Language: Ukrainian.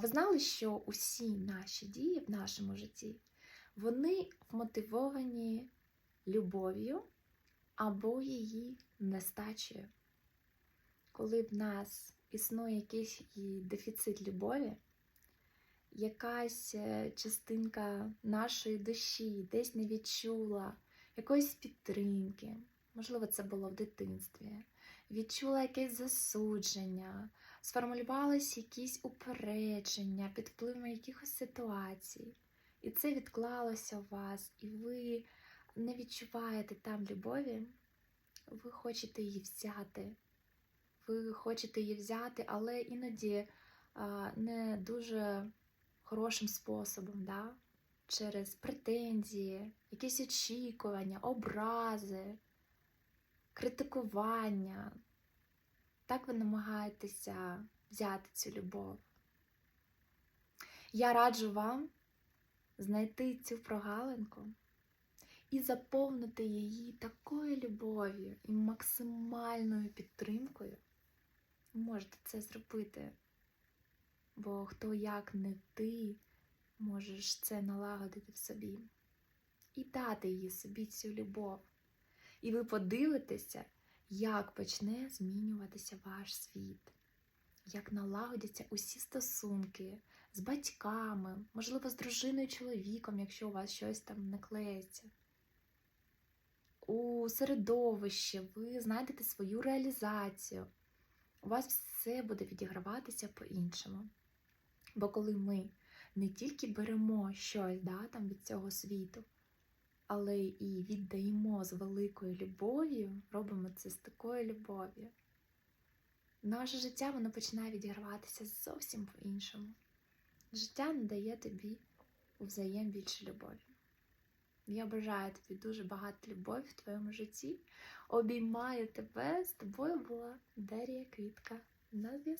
ви знали, що усі наші дії в нашому житті, вони вмотивовані любов'ю або її нестачею? Коли в нас існує якийсь дефіцит любові, якась е, частинка нашої душі десь не відчула якоїсь підтримки, можливо, це було в дитинстві, відчула якесь засудження, сформулювалися якісь упередження під впливом якихось ситуацій, і це відклалося у вас, і ви не відчуваєте там любові, ви хочете її взяти. Ви хочете її взяти, але іноді а, не дуже хорошим способом, да? через претензії, якісь очікування, образи, критикування. Так ви намагаєтеся взяти цю любов. Я раджу вам знайти цю прогалинку і заповнити її такою любов'ю і максимальною підтримкою. Можете це зробити, бо хто як не ти можеш це налагодити в собі і дати їй собі цю любов. І ви подивитеся, як почне змінюватися ваш світ, як налагодяться усі стосунки з батьками, можливо, з дружиною чоловіком, якщо у вас щось там не клеїться. У середовищі ви знайдете свою реалізацію. У вас все буде відіграватися по-іншому. Бо коли ми не тільки беремо щось да, там, від цього світу, але і віддаємо з великою любов'ю, робимо це з такою любов'ю, наше життя воно починає відіграватися зовсім по-іншому. Життя надає тобі взаєм більше любові. Я бажаю тобі дуже багато любові в твоєму житті. Обіймаю тебе. З тобою була Дар'я Квітка. На зв'язку.